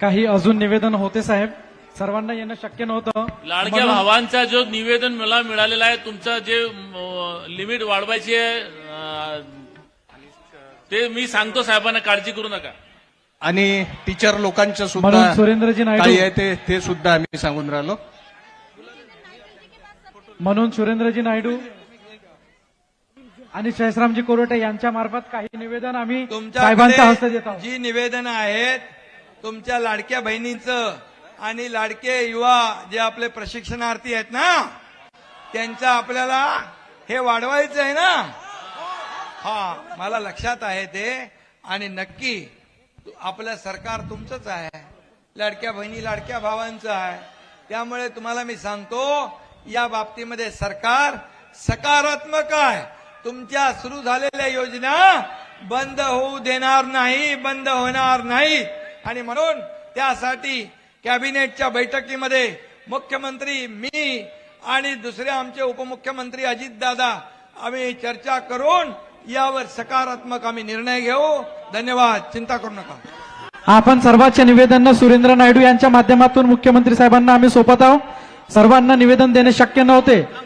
काही अजून निवेदन होते साहेब? सर्वांना येणं शक्य नव्हतं. लाडक्या म्हणून- भावांचा जो निवेदन मला मिळालेला आहे तुमचं जे लिमिट वाढवायची आहे अ, ते मी सांगतो साहेबांना काळजी करू नका. आणि टीचर लोकांचं सुद्धा म्हणून सुरेंद्रजी नायडू- काही आहे ते ते सुद्धा आम्ही सांगून राहिलो. म्हणून सुरेंद्रजी नायडू आणि जयश्रामजी कोरोटे यांच्या मार्फत काही निवेदन आम्ही साहेबांच्या हस्ते देत तुमच्याकडे आहोत. जी निवेदनं आहेत तुमच्या लाडक्या बहिणींचं आणि लाडके युवा जे आपले प्रशिक्षणार्थी आहेत ना त्यांचं आपल्याला हे वाढवायचं आहे ना? हा मला लक्षात आहे ते. आणि नक्की आपलं सरकार तुमचंच आहे. लाडक्या बहिणी लाडक्या भावांचं आहे. त्यामुळे तुम्हाला मी सांगतो या बाबतीमध्ये सरकार सकारात्मक आहे. तुमच्या सुरू झालेल्या योजना बंद होऊ देणार नाही बंद होणार नाही. आणि म्हणून त्यासाठी कॅबिनेटच्या बैठकीमध्ये मुख्यमंत्री मी आणि दुसरे आमचे उपमुख्यमंत्री अजितदादा आम्ही चर्चा करून यावर सकारात्मक आम्ही निर्णय घेऊ. धन्यवाद. चिंता करू नका. आपण सर्वांचे निवेदन सुरेंद्र नायडू यांच्या माध्यमातून मुख्यमंत्री साहेबांना आम्ही सोपत आहोत. सर्वांना निवेदन देणे शक्य नव्हते.